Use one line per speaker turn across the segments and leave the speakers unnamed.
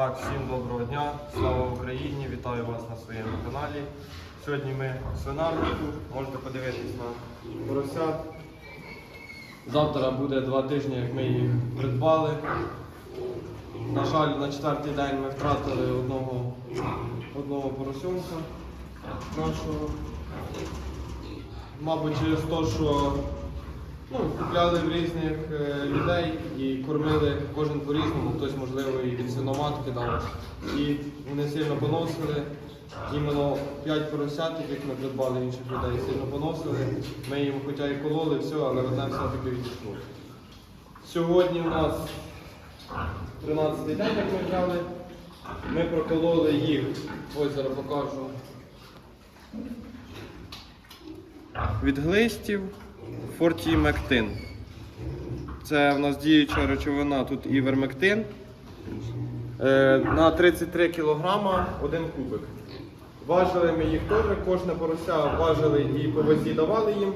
Так, всім доброго дня, слава Україні! Вітаю вас на своєму каналі. Сьогодні ми свинарнику, можете подивитись на поросят. Завтра буде два тижні, як ми їх придбали. На жаль, на четвертий день ми втратили одного, одного поросенка нашого. Мабуть, через те, що ну, купляли в різних е, людей і кормили кожен по-різному, хтось, можливо, і від свиноматки дав. І вони сильно поносили. Іменно 5 поросят, яких ми придбали інших людей, сильно поносили. Ми їм хоча і кололи, все, але одне все-таки відійшло. Сьогодні у нас 13-й день, як ми взяли. Ми прокололи їх. Ось зараз покажу. Від глистів фортімектин. Це в нас діюча речовина, тут івермектин. Е, на 33 кг один кубик. Важили ми їх теж, кожне порося важили і по вазі давали їм.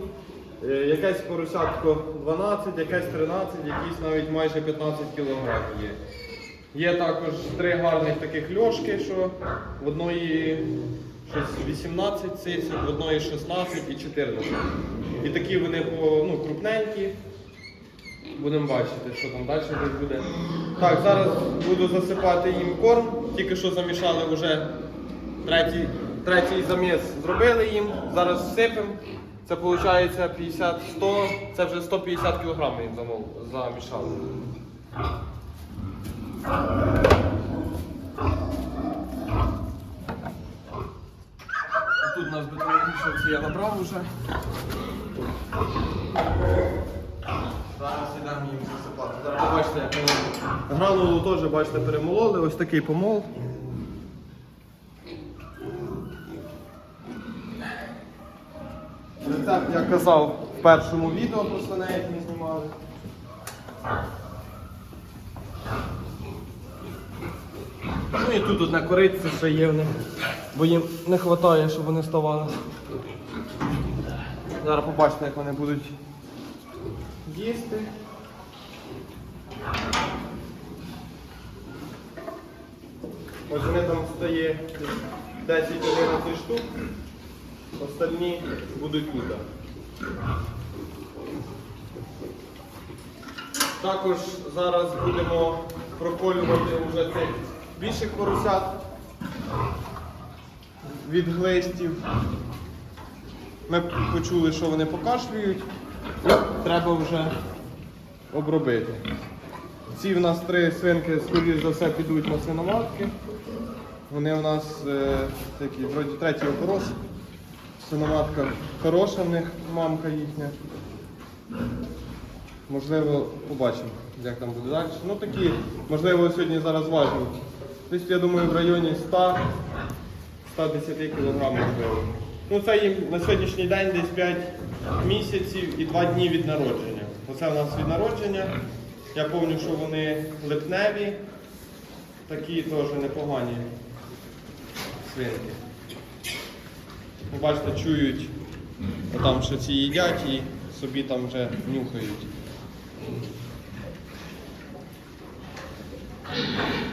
Е, якесь поросятко 12, якесь 13, якісь навіть майже 15 кг є. Є також три гарних таких льошки, що в одної 18 цисів, в одної 16 і 14. І такі вони ну, крупненькі. Будемо бачити, що там далі десь буде. Так, зараз буду засипати їм корм. Тільки що замішали вже третій, третій заміс зробили їм. Зараз всипемо. Це виходить 50-100, це вже 150 кг їм замішали. Нас бетономішавці я набрав вже. Зараз йдемо їм засипати. Зараз побачите, як ми гранулу теж бачите, перемололи. Ось такий помол. Рецепт я казав в першому відео про як ми знімали. Ну і тут одне кориця ще є в них, бо їм не вистачає, щоб вони ставали. Зараз побачите, як вони будуть їсти. Ось вони там стає 10-11 штук, остальні будуть тут. Також зараз будемо проколювати вже цих більших поросят від глистів. Ми почули, що вони покашлюють, і треба вже обробити. Ці в нас три свинки, скоріш за все, підуть на свиноматки. Вони у нас е, такі, вроді третій опорос. Свиноматка хороша в них, мамка їхня. Можливо, побачимо, як там буде далі. Ну такі, можливо, сьогодні зараз важні. Десь, я думаю, в районі 100 110 кг. Ну це їм на сьогоднішній день десь 5 місяців і 2 дні від народження. Оце у нас від народження. Я пам'ятаю, що вони липневі, такі теж непогані свинки. Ви бачите, чують, там що ці їдять і собі там вже нюхають.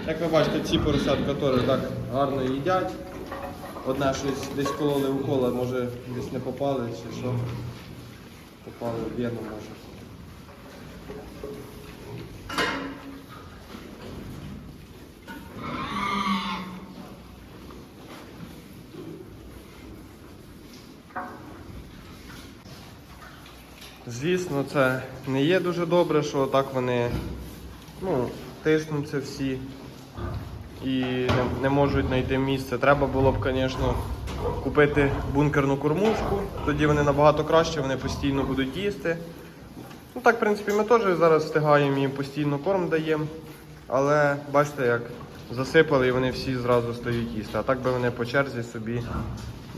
Як ви бачите, ці поросятка теж так гарно їдять. Одне щось десь кололи укола, може десь не попали чи що. Попали в вену може. Звісно, це не є дуже добре, що так вони ну, тиснуться всі і не, можуть знайти місце. Треба було б, звісно, купити бункерну кормушку, тоді вони набагато краще, вони постійно будуть їсти. Ну так, в принципі, ми теж зараз встигаємо їм постійно корм даємо, але бачите, як засипали і вони всі зразу стають їсти. А так би вони по черзі собі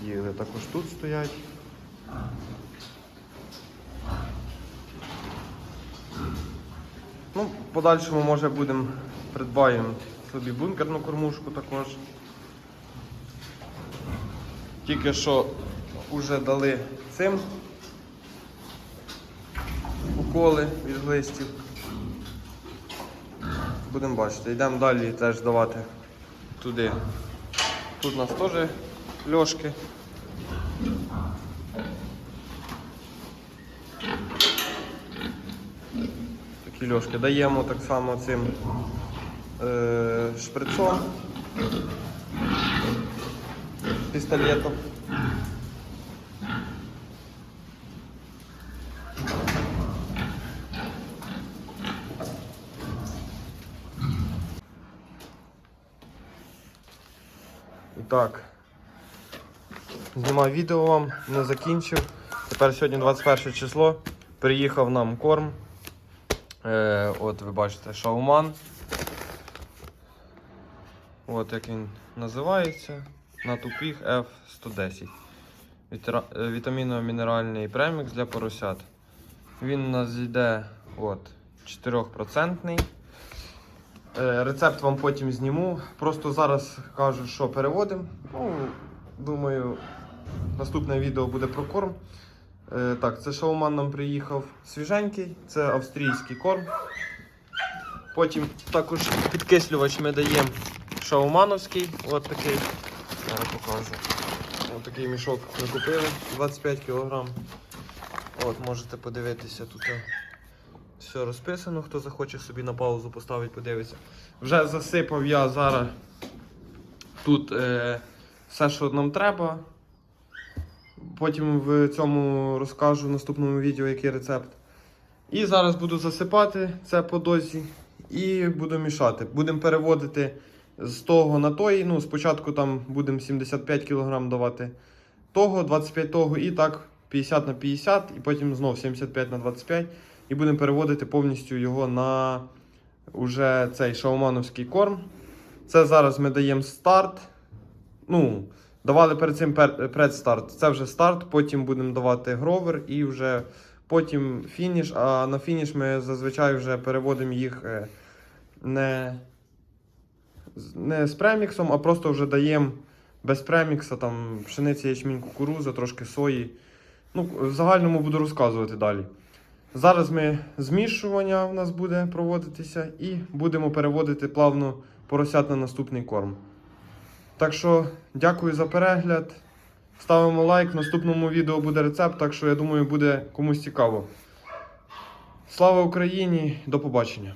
їли. Також тут стоять. Ну, подальшому, може, будемо придбаємо собі бункерну кормушку також. Тільки що вже дали цим уколи від глистів. Будемо бачити. Йдемо далі теж давати туди. Тут у нас теж льошки. Такі льошки. Даємо так само цим е, шприцом, пістолетом. Так. Знімав відео вам, не закінчив. Тепер сьогодні 21 число. Приїхав нам корм. Е, от ви бачите, шауман. От як він називається. На тупіх F110. Е, Вітаміно-мінеральний премікс для поросят. Він у нас йде от, 4%. Е, Рецепт вам потім зніму. Просто зараз кажу, що переводимо. Ну, думаю, наступне відео буде про корм. Е, так, це шауман нам приїхав свіженький, це австрійський корм. Потім також підкислювач ми даємо шаумановський. От такий. Зараз покажу. Ось такий мішок ми купили 25 кг. От, можете подивитися тут. е, все розписано, хто захоче собі на паузу поставить, подивиться. Вже засипав я зараз тут е, все, що нам треба. Потім в цьому розкажу в наступному відео, який рецепт. І зараз буду засипати це по дозі і буду мішати. Будемо переводити з того на той. Ну, спочатку там будемо 75 кг давати того, 25 того і так 50 на 50, і потім знов 75 на 25. І будемо переводити повністю його на уже цей шаумановський корм. Це зараз ми даємо старт. Ну, давали перед цим предстарт. Це вже старт, потім будемо давати гровер і вже потім фініш. А на фініш ми зазвичай вже переводимо їх е, не, не з преміксом, а просто вже даємо без премікса, там пшениця, ячмінь, кукуруза, трошки сої. Ну, в загальному буду розказувати далі. Зараз ми змішування у нас буде проводитися і будемо переводити плавно поросят на наступний корм. Так що дякую за перегляд. Ставимо лайк. В наступному відео буде рецепт, так що я думаю, буде комусь цікаво. Слава Україні! До побачення!